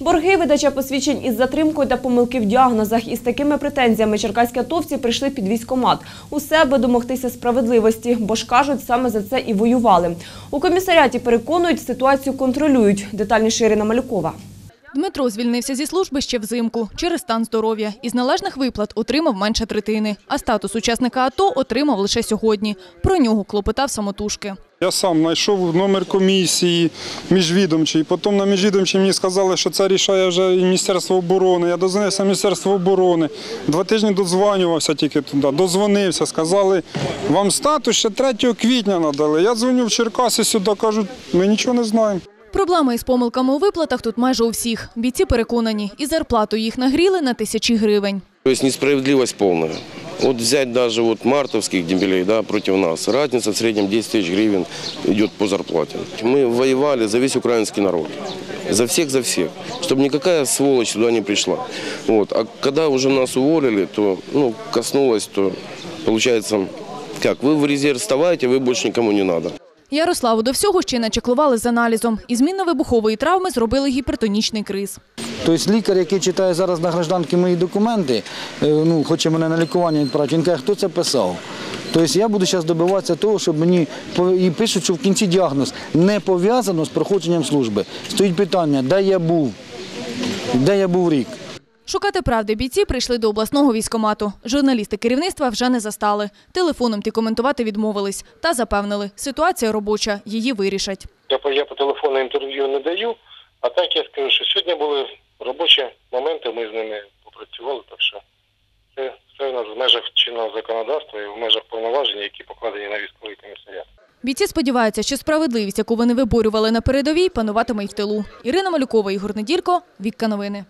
Борги, видача посвідчень із затримкою та помилки в діагнозах. Із такими претензіями черкаські атовці прийшли під військомат. Усе аби домогтися справедливості, бо ж кажуть, саме за це і воювали. У комісаріаті переконують, ситуацію контролюють. Детальніше Ірина Малюкова. Дмитро звільнився зі служби ще взимку через стан здоров'я. Із належних виплат отримав менше третини, а статус учасника АТО отримав лише сьогодні. Про нього клопотав самотужки. Я сам знайшов номер комісії міжвідомчий. Потім на міжвідомчій мені сказали, що це рішає вже і Міністерство оборони. Я дозвонився Міністерство оборони. Два тижні додзвонювався тільки туди. Дозвонився, сказали, вам статус ще 3 квітня надали. Я дзвоню в Черкаси сюди, кажуть, ми нічого не знаємо. Проблеми із помилками у виплатах тут майже у всіх. Бійці переконані, і зарплату їх нагріли на тисячі гривень. То есть несправедливость полная. Вот взять даже вот мартовских дембелей да, против нас, разница в среднем 10 тысяч гривен идет по зарплате. Мы воевали за весь украинский народ. За всех, за всех. Чтобы никакая сволочь туда не пришла. Вот. А когда уже нас уволили, то ну, коснулось, то получается, как, вы в резерв вставайте, вы больше никому не надо. Ярославу до всього ще начеклували з аналізом. Із мінно-вибухової травми зробили гіпертонічний криз. Тобто лікар, який читає зараз на гражданки мої документи, е, ну, хоче мене на лікування відправити, він каже, хто це писав. Тобто я буду зараз добиватися того, щоб мені і пишуть, що в кінці діагноз не пов'язано з проходженням служби. Стоїть питання, де я був, де я був рік. Шукати правди бійці прийшли до обласного військомату. Журналісти керівництва вже не застали. Телефоном ті коментувати відмовились та запевнили, ситуація робоча, її вирішать. Я по, я по телефону інтерв'ю не даю, а так я скажу, що сьогодні були робочі моменти, ми з ними попрацювали, так що це все у нас в межах чинного законодавства і в межах повноважень, які покладені на військовий комісаріат. Бійці сподіваються, що справедливість, яку вони виборювали на передовій, пануватиме й в тилу. Ірина Малюкова, Ігор Неділько, Вікка Новини.